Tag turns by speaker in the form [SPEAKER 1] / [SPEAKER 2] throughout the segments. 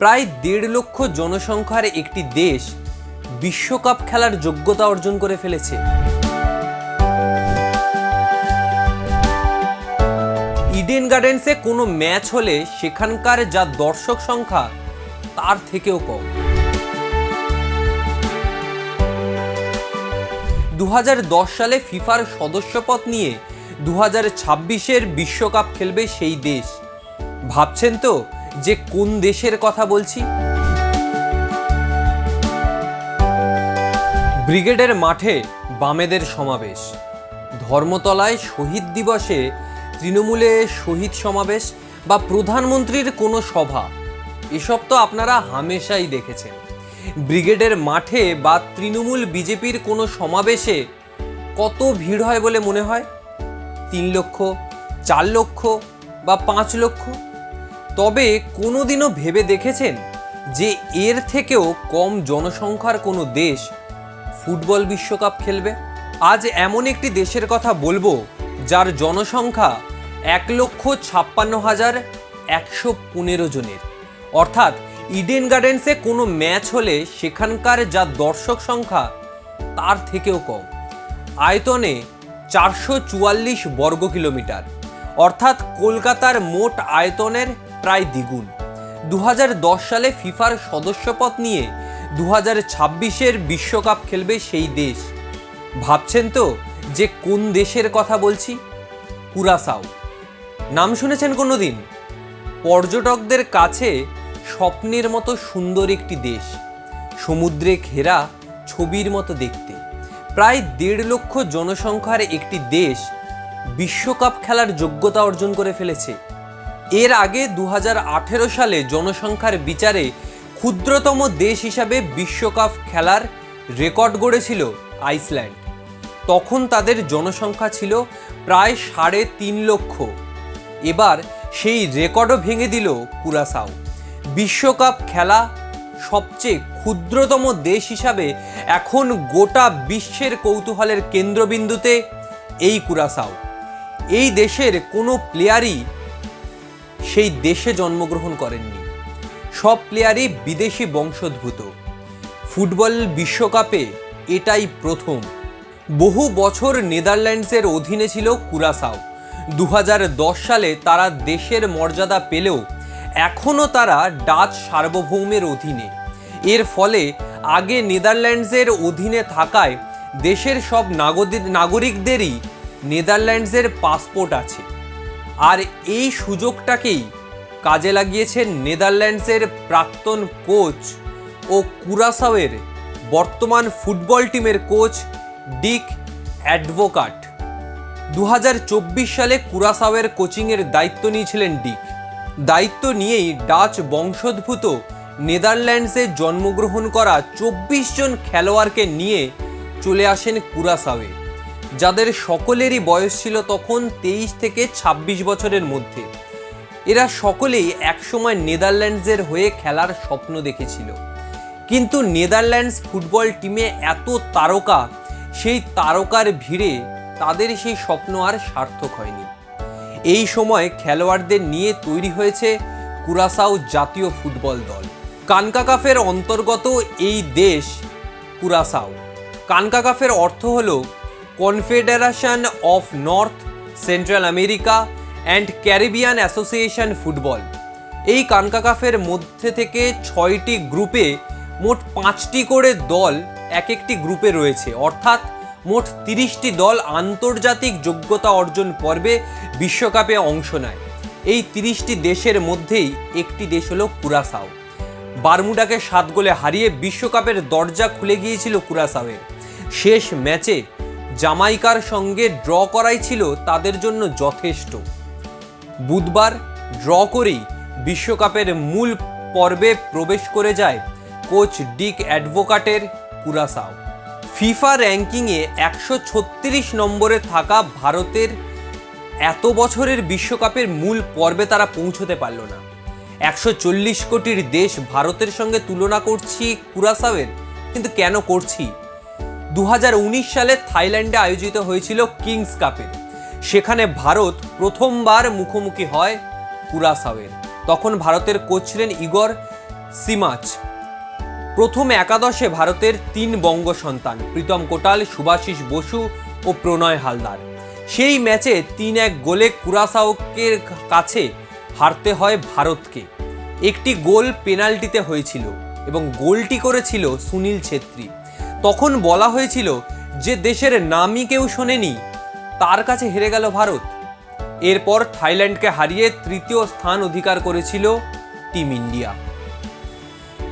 [SPEAKER 1] প্রায় দেড় লক্ষ জনসংখ্যার একটি দেশ বিশ্বকাপ খেলার যোগ্যতা অর্জন করে ফেলেছে। ইডেন গার্ডেন্সে কোনো ম্যাচ হলে সেখানকার যা দর্শক সংখ্যা, তার থেকেও কম। দু হাজার দশ সালে ফিফার সদস্যপদ নিয়ে দু হাজার বিশ্বকাপ খেলবে সেই দেশ। ভাবছেন তো যে কোন দেশের কথা বলছি? ব্রিগেডের মাঠে বামেদের সমাবেশ। ধর্মতলায় শহীদ দিবসে তৃণমূলে শহীদ সমাবেশ বা প্রধানমন্ত্রীর কোনো সভা। এসব তো আপনারা হামেশাই দেখেছেন। ব্রিগেডের মাঠে বা তৃণমূল বিজেপির কোনো সমাবেশে কত ভিড় হয় বলে মনে হয়? তিন লক্ষ, চার লক্ষ বা পাঁচ লক্ষ? তবে কোনোদিনও ভেবে দেখেছেন যে এর থেকেও কম জনসংখ্যার কোনো দেশ ফুটবল বিশ্বকাপ খেলবে? আজ এমন একটি দেশের কথা বলব যার জনসংখ্যা এক লক্ষ ছাপ্পান্ন হাজার একশো পনেরো জনের। অর্থাৎ ইডেন গার্ডেন্সে কোনো ম্যাচ হলে সেখানকার যা দর্শক সংখ্যা, তার থেকেও কম। আয়তনে চারশো চুয়াল্লিশ বর্গ কিলোমিটার অর্থাৎ কলকাতার মোট আয়তনের প্রায় দ্বিগুণ। দু হাজার দশ সালে ফিফার সদস্যপদ নিয়ে দু হাজার ছাব্বিশের বিশ্বকাপ খেলবে সেই দেশ। ভাবছেন তো যে কোন দেশের কথা বলছি? কুরাসাও। নাম শুনেছেন কোনো দিন পর্যটকদের কাছে স্বপ্নের মতো সুন্দর একটি দেশ। সমুদ্রে ঘেরা ছবির মতো দেখতে। প্রায় দেড় লক্ষ জনসংখ্যার একটি দেশ বিশ্বকাপ খেলার যোগ্যতা অর্জন করে ফেলেছে। এর আগে দু হাজার আঠেরো সালে জনসংখ্যার বিচারে ক্ষুদ্রতম দেশ হিসাবে বিশ্বকাপ খেলার রেকর্ড গড়েছিল আইসল্যান্ড। তখন তাদের জনসংখ্যা ছিল প্রায় সাড়ে তিন লক্ষ। এবার সেই রেকর্ডও ভেঙে দিল কুরাসাও। বিশ্বকাপ খেলা সবচেয়ে ক্ষুদ্রতম দেশ হিসাবে এখন গোটা বিশ্বের কৌতূহলের কেন্দ্রবিন্দুতে এই কুরাসাও। এই দেশের কোনো প্লেয়ারই সেই দেশে জন্মগ্রহণ করেননি। সব প্লেয়ারই বিদেশি বংশোদ্ভূত। ফুটবল বিশ্বকাপে এটাই প্রথম। বহু বছর নেদারল্যান্ডসের অধীনে ছিল কুরাসাও। দু হাজার দশ সালে তারা দেশের মর্যাদা পেলেও এখনও তারা ডাচ সার্বভৌমের অধীনে। এর ফলে আগে নেদারল্যান্ডসের অধীনে থাকায় দেশের সব নাগরিক নাগরিকদেরই নেদারল্যান্ডসের পাসপোর্ট আছে। আর এই সুযোগটাকেই কাজে লাগিয়েছেন নেদারল্যান্ডসের প্রাক্তন কোচ ও কুরাসাওয়ের বর্তমান ফুটবল টিমের কোচ ডিক অ্যাডভোকাট। দু হাজার চব্বিশ সালে কুরাসাওয়ের কোচিংয়ের দায়িত্ব নিয়েছিলেন ডিক। দায়িত্ব নিয়েই ডাচ বংশোদ্ভূত নেদারল্যান্ডসে জন্মগ্রহণ করা চব্বিশ জন খেলোয়াড়কে নিয়ে চলে আসেন কুরাসাওয়ে। যাদের সকলেরই বয়স ছিল তখন তেইশ থেকে ২৬ বছরের মধ্যে। এরা সকলেই একসময় নেদারল্যান্ডসের হয়ে খেলার স্বপ্ন দেখেছিল। কিন্তু নেদারল্যান্ডস ফুটবল টিমে এত তারকা, সেই তারকার ভিড়ে তাদের সেই স্বপ্ন আর সার্থক হয়নি। এই সময় খেলোয়াড়দের নিয়ে তৈরি হয়েছে কুরাসাও জাতীয় ফুটবল দল। কানকাকাফের অন্তর্গত এই দেশ কুরাসাও। কানকাকাফের অর্থ হল Confederation of North Central America and Caribbean Association Football এই কানকাকাফের মধ্যে থেকে ছয়টি গ্রুপে মোট পাঁচটি করে দল এক একটি গ্রুপে রয়েছে। অর্থাৎ মোট তিরিশটি দল আন্তর্জাতিক যোগ্যতা অর্জন পর্বে বিশ্বকাপে অংশ নেয়। এই তিরিশটি দেশের মধ্যেই একটি দেশ হলো কুরাসাও। বারমুডাকে সাত গোলে হারিয়ে বিশ্বকাপের দরজা খুলে গিয়েছিল কুরাসাওয়ের। শেষ ম্যাচে জামাইকার সঙ্গে ড্র করাই ছিল তাদের জন্য যথেষ্ট। বুধবার ড্র করেই বিশ্বকাপের মূল পর্বে প্রবেশ করে যায় কোচ ডিক অ্যাডভোকাটের কুরাসাও। ফিফা র্যাঙ্কিংয়ে একশো ছত্রিশ নম্বরে থাকা ভারতের এত বছরের বিশ্বকাপের মূল পর্বে তারা পৌঁছতে পারল না। একশো চল্লিশ কোটির দেশ ভারতের সঙ্গে তুলনা করছি কুরাসাওয়ের, কিন্তু কেন করছি? দু হাজার উনিশ সালে থাইল্যান্ডে আয়োজিত হয়েছিল কিংস কাপের। সেখানে ভারত প্রথমবার মুখোমুখি হয় কুরাসাওয়ের। তখন ভারতের কোচ ছিলেন ইগর সিমাচ। প্রথম একাদশে ভারতের তিন বঙ্গ সন্তান, প্রীতম কোটাল, সুভাষিস বসু ও প্রণয় হালদার। সেই ম্যাচে তিন এক গোলে কুরাসাওকের কাছে হারতে হয় ভারতকে। একটি গোল পেনাল্টিতে হয়েছিল এবং গোলটি করেছিল সুনীল ছেত্রী। তখন বলা হয়েছিল যে দেশের নামই কেউ শোনেনি। তার কাছে হেরে গেল ভারত। এরপর থাইল্যান্ডকে হারিয়ে তৃতীয় স্থান অধিকার করেছিল টিম ইন্ডিয়া।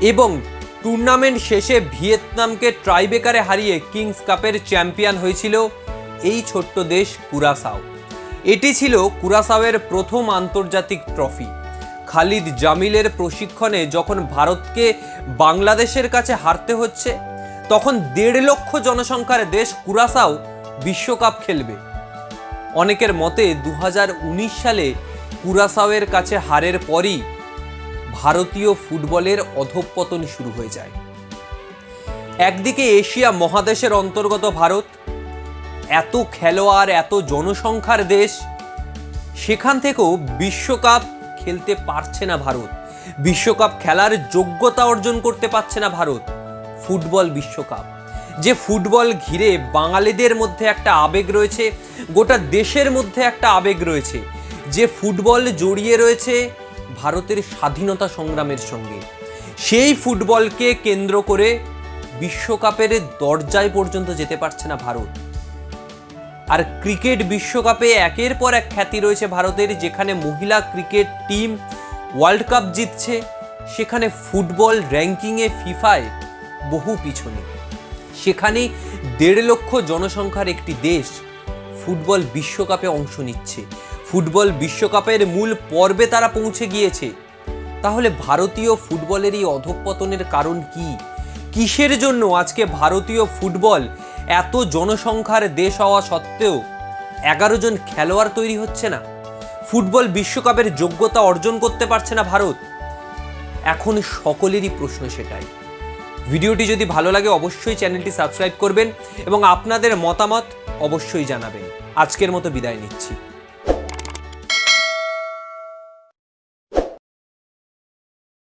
[SPEAKER 1] এবং টুর্নামেন্ট শেষে ভিয়েতনামকে ট্রাইবেকারে হারিয়ে কিংস কাপের চ্যাম্পিয়ন হয়েছিল এই ছোট্ট দেশ কুরাসাও। এটি ছিল কুরাসাওয়ের প্রথম আন্তর্জাতিক ট্রফি। খালিদ জামিলের প্রশিক্ষণে যখন ভারতকে বাংলাদেশের কাছে হারতে হচ্ছে তখন দেড় লক্ষ জনসংখ্যার দেশ কুরাসাও বিশ্বকাপ খেলবে। অনেকের মতে দু হাজার উনিশ সালে কুরাসাওয়ের কাছে হারের পরই ভারতীয় ফুটবলের অধঃপতন শুরু হয়ে যায়। একদিকে এশিয়া মহাদেশের অন্তর্গত ভারত, এত খেলোয়াড়, এত জনসংখ্যার দেশ, সেখান থেকেও বিশ্বকাপ খেলতে পারছে না ভারত। বিশ্বকাপ খেলার যোগ্যতা অর্জন করতে পারছে না ভারত। ফুটবল বিশ্বকাপ। যে ফুটবল ঘিরে বাঙালিদের মধ্যে একটা আবেগ রয়েছে, গোটা দেশের মধ্যে একটা আবেগ রয়েছে। যে ফুটবল জড়িয়ে রয়েছে ভারতের স্বাধীনতা সংগ্রামের সঙ্গে। সেই ফুটবলকে কেন্দ্র করে বিশ্বকাপের দরজায় পর্যন্ত যেতে পারছে না ভারত। আর ক্রিকেট বিশ্বকাপে একের পর এক খ্যাতি রয়েছে ভারতের, যেখানে মহিলা ক্রিকেট টিম ওয়ার্ল্ড কাপ জিতছে, সেখানে ফুটবল র্যাঙ্কিংয়ে ফিফায় বহু পিছনে। সেখানে দেড় লক্ষ জনসংখ্যার একটি দেশ ফুটবল বিশ্বকাপে অংশ নিচ্ছে। ফুটবল বিশ্বকাপের মূল পর্বে তারা পৌঁছে গিয়েছে। তাহলে ভারতীয় ফুটবলের এই অধঃপতনের কারণ কি? কিসের জন্য আজকে ভারতীয় ফুটবল এত জনসংখ্যার দেশ হওয়া সত্ত্বেও এগারো জন খেলোয়াড় তৈরি হচ্ছে না? ফুটবল বিশ্বকাপের যোগ্যতা অর্জন করতে পারছে না ভারত? এখন সকলেরই প্রশ্ন সেটাই। ভিডিওটি যদি ভালো লাগে, অবশ্যই চ্যানেলটি সাবস্ক্রাইব করবেন এবং আপনাদের মতামত অবশ্যই জানাবেন। আজকের মতো বিদায় নিচ্ছি।